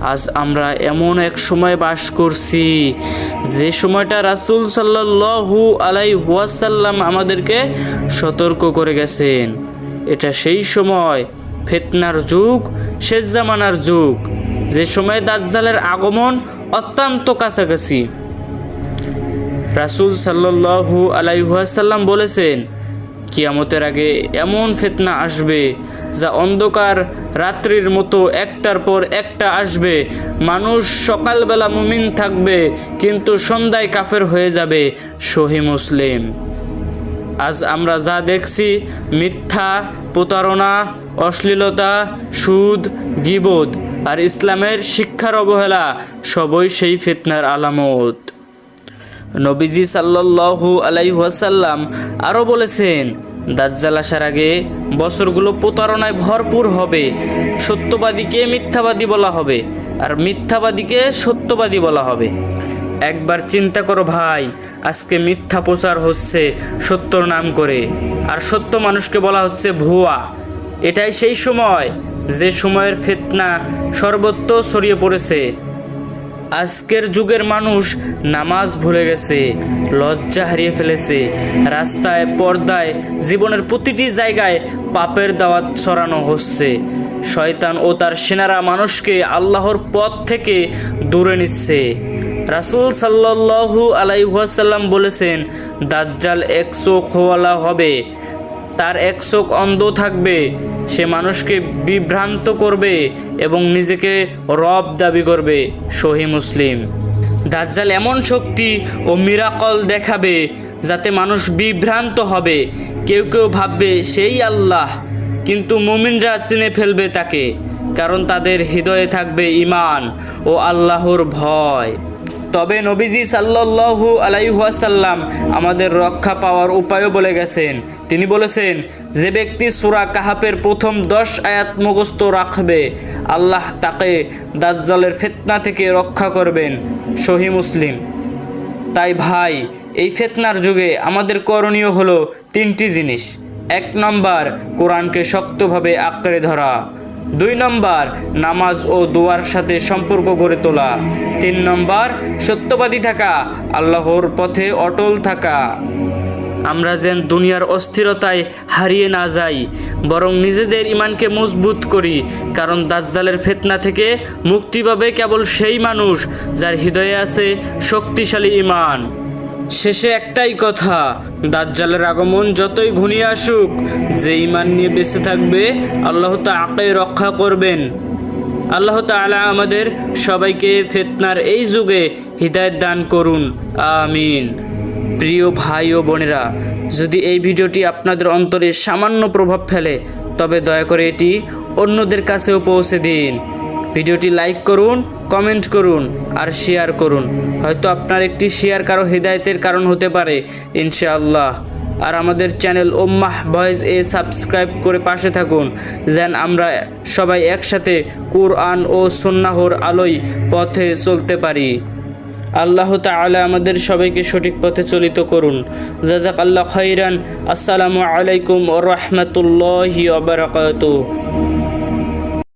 আজ আমরা এমন এক সময় বাস করছি, যে সময়টা রাসূল সাল্লাল্লাহু আলাই হুয়াসাল্লাম আমাদেরকে সতর্ক করে গেছেন। এটা সেই সময়, ফেতনার যুগ, শেষ জামানার যুগ, যে সময় দাজ্জালের আগমন অত্যন্ত কাছাকাছি। রাসূল সাল্লাল্লাহু আলাইহাসাল্লাম বলেছেন, কিয়ামতের আগে এমন ফেতনা আসবে যা অন্ধকার রাত্রির মতো একটার পর একটা আসবে। মানুষ সকালবেলা মুমিন থাকবে, কিন্তু সন্ধ্যায় কাফের হয়ে যাবে, সহি মুসলিম। আজ আমরা যা দেখছি, মিথ্যা, প্রতারণা, অশ্লীলতা, সুদ গিবোধ আর ইসলামের শিক্ষার অবহেলা সবই সেই ফিতনার আলামত। নবীজি সাল্লাল্লাহু আলাইহাসাল্লাম আরও বলেছেন দাজ্জাল আসার আগে বছরগুলো প্রতারণায় ভরপুর হবে। সত্যবাদীকে মিথ্যাবাদী বলা হবে আর মিথ্যাবাদীকে সত্যবাদী বলা হবে। একবার চিন্তা করো ভাই, আজকে মিথ্যা প্রচার হচ্ছে সত্যর নাম করে আর সত্য মানুষকে বলা হচ্ছে ভুয়া। এটাই সেই সময়, যে সময়ের ফেতনা সর্বত্র ছড়িয়ে পড়েছে। আজকের যুগের মানুষ নামাজ ভুলে গেছে, লজ্জা হারিয়ে ফেলেছে, রাস্তায়, পর্দায়, জীবনের প্রতিটি জায়গায় পাপের দাওয়াত ছড়ানো হচ্ছে। শয়তান ও তার সেনারা মানুষকে আল্লাহর পথ থেকে দূরে নিচ্ছে। রাসূল সাল্লাল্লাহু আলাইহাসাল্লাম বলেছেন, দাজ্জাল এক চোখওয়ালা হবে তার এক চোখ অন্ধ থাকবে, সে মানুষকে বিভ্রান্ত করবে এবং নিজেকে রব দাবি করবে, সহি মুসলিম। দাজ্জাল এমন শক্তি ও মিরাকল দেখাবে যাতে মানুষ বিভ্রান্ত হবে। কেউ কেউ ভাববে, সেই আল্লাহ। কিন্তু মুমিনরা চিনে ফেলবে তাকে, কারণ তাদের হৃদয়ে থাকবে ইমান ও আল্লাহর ভয়। তবে নবীজি সাল্লাল্লাহু আলাইহাসাল্লাম আমাদের রক্ষা পাওয়ার উপায়ও বলে গেছেন। তিনি বলেছেন, যে ব্যক্তি সুরা কাহাপের প্রথম দশ আয়াত মুখস্থ রাখবে, আল্লাহ তাকে দাজ্জালের ফেতনা থেকে রক্ষা করবেন। সহি মুসলিম। তাই ভাই, এই ফেতনার যুগে আমাদের করণীয় হলো তিনটি জিনিস। এক নম্বর, কোরআনকে শক্তভাবে আঁকড়ে ধরা। দুই নম্বর, নামাজ ও দোয়ার সাথে সম্পর্ক গড়ে তোলা। তিন নম্বর, সত্যবাদী থাকা, আল্লাহর পথে অটল থাকা। আমরা যেন দুনিয়ার অস্থিরতায় হারিয়ে না যাই, বরং নিজেদের ইমানকে মজবুত করি, কারণ দাজ্জালের ফেতনা থেকে মুক্তি পাবে কেবল সেই মানুষ যার হৃদয়ে আছে শক্তিশালী ইমান শেষে একটাই কথা, দাজ্জালের আগমন যতই ঘনিয়ে আসুক, যে ইমান নিয়ে বেঁচে থাকবে, আল্লাহ তা তাকে রক্ষা করবেন। আল্লাহ তাআলা আমাদের সবাইকে ফেতনার এই যুগে হৃদায়ত দান করুন। আমিন। প্রিয় ভাই ও বোনেরা, যদি এই ভিডিওটি আপনাদের অন্তরে সামান্য প্রভাব ফেলে, তবে দয়া করে এটি অন্যদের কাছেও পৌঁছে দিন। ভিডিওটি লাইক করুন, কমেন্ট করুন আর শেয়ার করুন। হয়তো আপনার একটি শেয়ার কারও হৃদায়তের কারণ হতে পারে, ইনশাআল্লাহ। আর আমাদের চ্যানেল ওম্মাহ ভয়েস এ সাবস্ক্রাইব করে পাশে থাকুন, যেন আমরা সবাই একসাথে কোরআন ও সন্ন্যাহর আলোয় পথে চলতে পারি। আল্লাহ তাআলা আমাদের সবাইকে সঠিক পথে চলিত করুন। জাজাক আল্লাহ খৈরান আসসালামু আলাইকুম ও রহমতুল্লাহি